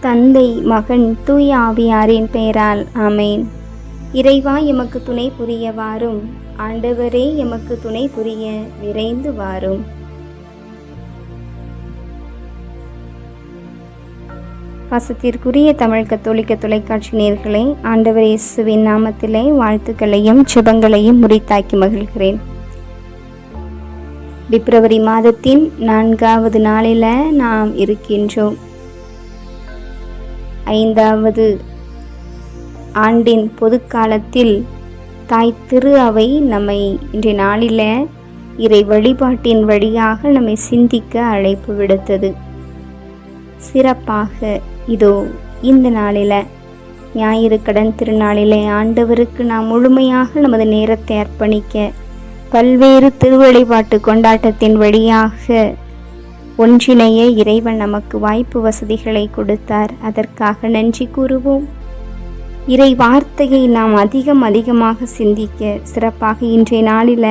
தந்தை மகன் தூய ஆவியாரின் பெயரால் ஆமேன். இறைவா எமக்கு துணை புரிய வாரும் ஆண்டவரே எமக்கு துணை புரிய விரைந்து வாரும். பாசத்திற்குரிய தமிழ் கத்தோலிக்க தொலைக்காட்சி நேர்களை ஆண்டவர் இயேசுவின் நாமத்திலே வாழ்த்துக்களையும் சுபங்களையும் முறித்தாக்கி மகிழ்கிறேன். பிப்ரவரி மாதத்தின் நான்காவது நாளில் நாம் இருக்கின்றோம். ஐந்தாவது ஆண்டின் பொதுக்காலத்தில் தாய் திரு அவை நம்மை இன்றைய நாளில் இறை வழிபாட்டின் வழியாக நம்மை சிந்திக்க அழைப்பு விடுத்தது. சிறப்பாக இதோ இந்த நாளில் ஞாயிறு கடன் திருநாளிலே ஆண்டவருக்கு நாம் முழுமையாக நமது நேரத்தை அர்ப்பணிக்க பல்வேறு திருவழிபாட்டு கொண்டாட்டத்தின் வழியாக ஒன்றிணைய இறைவன் நமக்கு வாய்ப்பு வசதிகளை கொடுத்தார். அதற்காக நன்றி கூறுவோம். இறை வார்த்தையை நாம் அதிகம் அதிகமாக சிந்திக்க சிறப்பாக இன்றைய நாளில்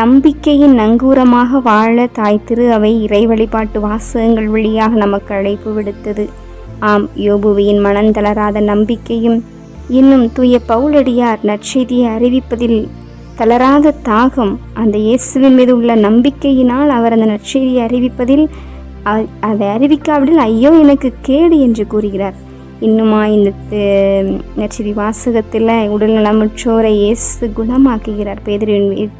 நம்பிக்கையின் நங்கூரமாக வாழ தாய் திரு அவை இறை வழிபாட்டு வாசகங்கள் வழியாக நமக்கு அழைப்பு விடுத்தது. ஆம் யோபுவியின் மனந்தளராத நம்பிக்கையும் இன்னும் தூய பவுலடியார் நற்செய்தியை அறிவிப்பதில் தளராத தாகம் அந்த இயேசுவின் மீது உள்ள நம்பிக்கையினால் அவர் அந்த நற்செய்தியை அறிவிப்பதில் அ- அதை அறிவிக்காவிடில் ஐயோ எனக்கு கேடு என்று கூறுகிறார். இன்னுமா இந்த தி- நற்செய்தி வாசகத்தில் உடல்நலமுற்றோரை இயேசு குணமாக்குகிறார். பேதரின்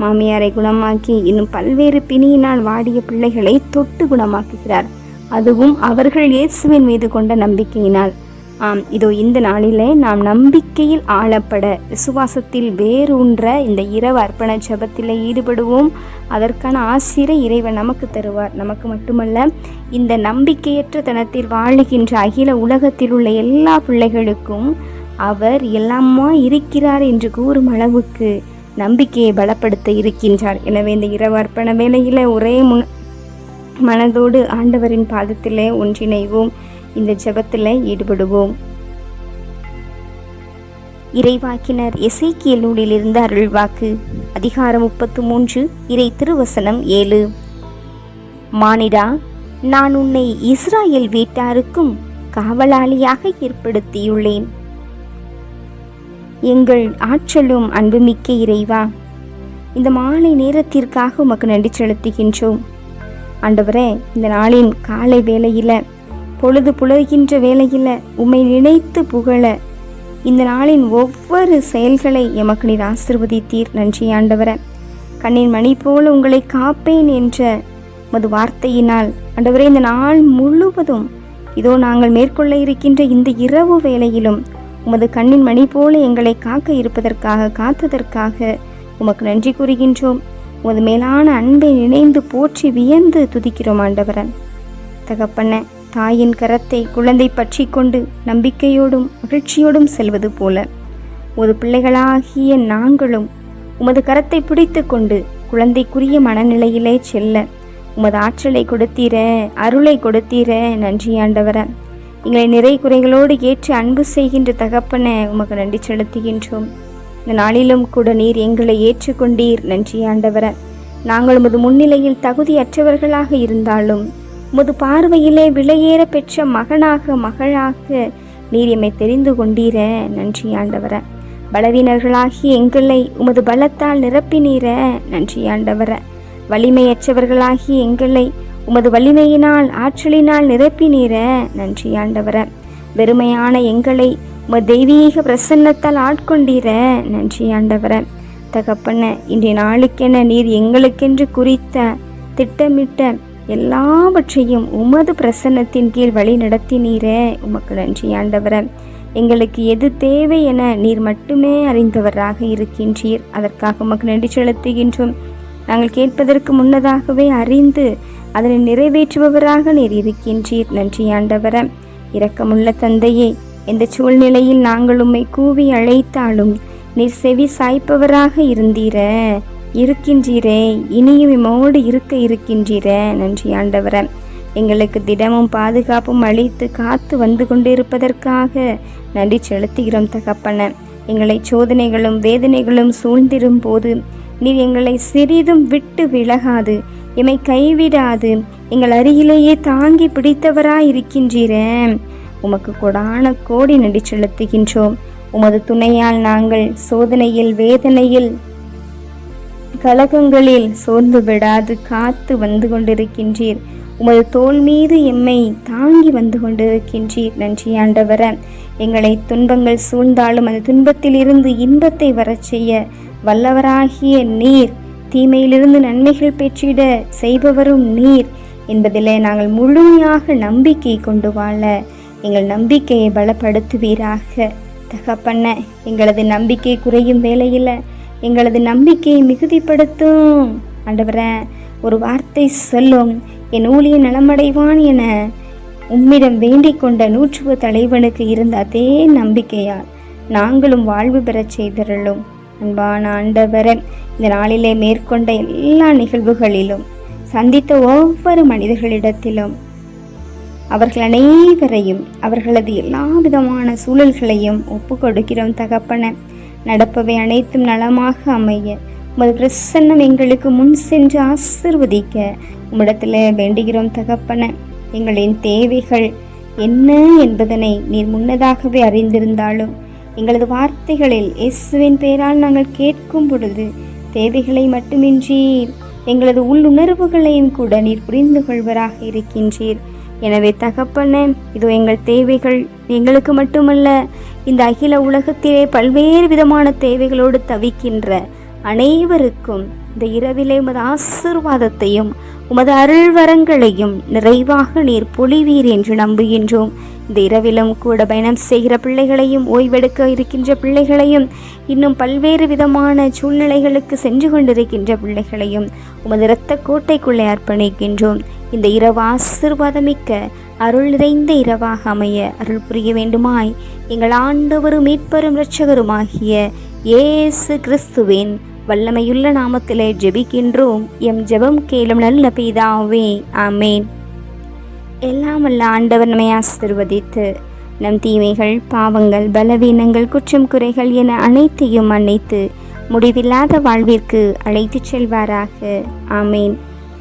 மாமியாரை குணமாக்கி இன்னும் பல்வேறு பிணியினால் வாடிய பிள்ளைகளை தொட்டு குணமாக்குகிறார். அதுவும் அவர்கள் இயேசுவின் மீது கொண்ட நம்பிக்கையினால். ஆம் இதோ இந்த நாளிலே நாம் நம்பிக்கையில் ஆளப்பட விசுவாசத்தில் வேரூன்ற இந்த இரவு அர்ப்பண ஜெபத்தில் ஈடுபடுவோம். அதற்கான ஆசிரியர் இறைவன் நமக்கு தருவார். நமக்கு மட்டுமல்ல இந்த நம்பிக்கையற்ற தனத்தில் வாழுகின்ற அகில உலகத்தில் உள்ள எல்லா பிள்ளைகளுக்கும் அவர் எல்லாமா இருக்கிறார் என்று கூறும் அளவுக்கு நம்பிக்கையை பலப்படுத்த இருக்கின்றார். எனவே இந்த இரவு அர்ப்பண வேலையில் ஒரே முன் மனதோடு ஆண்டவரின் பாதத்திலே ஒன்றிணைவோம். இந்த ஜெபத்தில் ஈடுபடுவோம். இறைவாக்கினர் எசேக்கியல் நூலிலிருந்து அருள்வாக்கு அதிகாரம் முப்பத்து மூன்று இறை திருவசனம் ஏழு. மானிடா நான் உன்னை இஸ்ராயேல் வீட்டாருக்கும் காவலாளியாக ஏற்படுத்தியுள்ளேன். எங்கள் ஆற்றலும் அன்புமிக்க இறைவா இந்த மாலை நேரத்திற்காக உமக்கு நன்றி செலுத்துகின்றோம். ஆண்டவரே இந்த நாளின் காலை வேளையில் பொழுது புலர்கின்ற வேளையில் உம்மை நினைத்து புகழ. இந்த நாளின் ஒவ்வொரு செயல்களை எமக்கு நீர் ஆசிர்வதித்தீர் நன்றி ஆண்டவரே. கண்ணின் மணி போல உங்களை காப்பேன் என்ற மது வார்த்தையினால் ஆண்டவரே இந்த நாள் முழுவதும் இதோ நாங்கள் மேற்கொள்ள இருக்கின்ற இந்த இரவு வேளையிலும் உமது கண்ணின் மணி போல எங்களை காக்க இருப்பதற்காக காத்ததற்காக உமக்கு நன்றி கூறுகின்றோம். உமது மேலான அன்பை நினைந்து போற்றி வியந்து துதிக்கிறோம் ஆண்டவரன் தகப்பன தாயின் கரத்தை குழந்தை பற்றி கொண்டு நம்பிக்கையோடும் மகிழ்ச்சியோடும் செல்வது போல. உமது பிள்ளைகளாகிய நாங்களும் உமது கரத்தை பிடித்து கொண்டு குழந்தைக்குரிய மனநிலையிலே செல்ல உமது ஆற்றலை கொடுத்தீர அருளை கொடுத்தீர நன்றி ஆண்டவர. எங்களை நிறை குறைகளோடு ஏற்று அன்பு செய்கின்ற தகப்பன உமக்கு நன்றி செலுத்துகின்றோம். இந்த நாளிலும் கூட நீர் எங்களை ஏற்றுக்கொண்டீர் நன்றி ஆண்டவர. நாங்கள் உமது முன்னிலையில் தகுதியற்றவர்களாக இருந்தாலும் உமது பார்வையிலே விலையேற பெற்ற மகனாக மகளாக நீர் எம்மை தெரிந்து கொண்டீர? நன்றி ஆண்டவர. பலவீனர்களாகி எங்களை உமது பலத்தால் நிரப்பினீர? நன்றி ஆண்டவர. வலிமையற்றவர்களாகி எங்களை உமது வலிமையினால் ஆற்றலினால் நிரப்பினீர? நன்றி ஆண்டவர. வெறுமையான எங்களை உமது தெய்வீக பிரசன்னத்தால் ஆட்கொண்டீர? நன்றி ஆண்டவர. தகப்பன இன்றைய நாளுக்கென நீர் எங்களுக்கென்று குறித்த திட்டமிட்ட எல்லாவற்றையும் உமது பிரசன்னத்தின் கீழ் வழி நடத்தினீரே உமக்கு நன்றி ஆண்டவர. எங்களுக்கு எது தேவை என நீர் மட்டுமே அறிந்தவராக இருக்கின்றீர். அதற்காக உமக்கு நன்றி செலுத்துகின்றோம். நாங்கள் கேட்பதற்கு முன்னதாகவே அறிந்து அதனை நிறைவேற்றுபவராக நீர் இருக்கின்றீர். நன்றி ஆண்டவர. இரக்கமுள்ள தந்தையே எந்த சூழ்நிலையில் நாங்கள் உம்மை கூவி அழைத்தாலும் நீர் செவி சாய்ப்பவராக இருந்தீர. இருக்கின்றீரே இனியும் இம்மோடு இருக்க இருக்கின்றீரே நன்றி ஆண்டவர. எங்களுக்கு திடமும் பாதுகாப்பும் அளித்து காத்து வந்து கொண்டிருப்பதற்காக நன்றி செலுத்துகிறோம் தகப்பன. எங்களை சோதனைகளும் வேதனைகளும் சூழ்ந்திரும் போது நீர் எங்களை சிறிதும் விட்டு விலகாது எம்மை கைவிடாது எங்கள் அருகிலேயே தாங்கி பிடித்தவராய் இருக்கின்றீரே உமக்கு கொடான கோடி நடி செலுத்துகின்றோம். உமது துணையால் நாங்கள் சோதனையில் வேதனையில் கலகங்களில் சோர்ந்து விடாது காத்து வந்து கொண்டிருக்கின்றீர். உமது தோல் மீது எம்மை தாங்கி வந்து கொண்டிருக்கின்றீர் நன்றி ஆண்டவர. எங்களை துன்பங்கள் சூழ்ந்தாலும் அந்த துன்பத்திலிருந்து இன்பத்தை வரச் செய்ய வல்லவராகிய நீர். தீமையிலிருந்து நன்மைகள் பெற்றிட செய்பவரும் நீர். என்பதிலே நாங்கள் முழுமையாக நம்பிக்கை கொண்டு வாழ எங்கள் நம்பிக்கையை பலப்படுத்துவீராக. தகப்பண்ண எங்களது நம்பிக்கை குறையும் வேளையில் எங்களது நம்பிக்கையை மிகுதிப்படுத்தும். ஆண்டவரே ஒரு வார்த்தை சொல்லும். என் ஊழிய நலமடைவான் என உம்மிடம் வேண்டிக் கொண்ட நூற்றுவ தலைவனுக்கு இருந்த அதே நம்பிக்கையால் நாங்களும் வாழ்வு பெறச் செய்திருளும். அன்பான ஆண்டவரன் இந்த நாளிலே மேற்கொண்ட எல்லா நிகழ்வுகளிலும் சந்தித்த ஒவ்வொரு மனிதர்களிடத்திலும் அவர்கள் அனைவரையும் அவர்களது எல்லா விதமான சூழல்களையும் ஒப்பு கொடுக்கிறோம் தகப்பன. நடப்பவை அனைத்தும் நலமாக அமைய. உமது பிரசன்னம் எங்களுக்கு முன் சென்று ஆசிர்வதிக்க. உம்மிடத்தில் வேண்டுகிறோம் தகப்பன எங்களின் தேவைகள் என்ன என்பதனை நீர் முன்னதாகவே அறிந்திருந்தாலும் எங்களது வார்த்தைகளில் இயேசுவின் பெயரால் நாங்கள் கேட்கும் பொழுது தேவைகளை மட்டுமின்றி எங்களது உள்ளுணர்வுகளையும் கூட நீர் புரிந்து கொள்வராக இருக்கின்றீர். எனவே தகப்பன இதோ எங்கள் தேவைகள் எங்களுக்கு மட்டுமல்ல இந்த அகில உலகத்திலே பல்வேறு விதமான தேவைகளோடு தவிக்கின்ற அனைவருக்கும் இந்த இரவிலே உமது ஆசிர்வாதத்தையும் உமது அருள்வரங்களையும் நிறைவாக நீர் பொழிவீர் என்று நம்புகின்றோம். இந்த இரவிலும் கூட பயணம் செய்கிற பிள்ளைகளையும் ஓய்வெடுக்க இருக்கின்ற பிள்ளைகளையும் இன்னும் பல்வேறு விதமான சூழ்நிலைகளுக்கு சென்று கொண்டிருக்கின்ற பிள்ளைகளையும் உமது இரத்த கோட்டைக்குள்ளே அர்ப்பணிக்கின்றோம். இந்த இரவு ஆசிர்வாதமிக்க அருள் நிறைந்த இரவாக அமைய அருள் புரிய வேண்டுமாய் எங்கள் ஆண்டவரும் மீட்பரும் இரட்சகருமாகிய இயேசு கிறிஸ்துவின் வல்லமையுள்ள நாமத்திலே ஜெபிக்கின்றோம். எம் ஜெபம் கேளும் நல்ல பிதாவே ஆமேன். எல்லாம் வல்ல ஆண்டவர் நம்மை ஆசிர்வதித்து நம் தீமைகள் பாவங்கள் பலவீனங்கள் குற்றம் குறைகள் என அனைத்தையும் அணைத்து முடிவில்லாத வாழ்விற்கு அழைத்துச் செல்வாராக. ஆமேன்.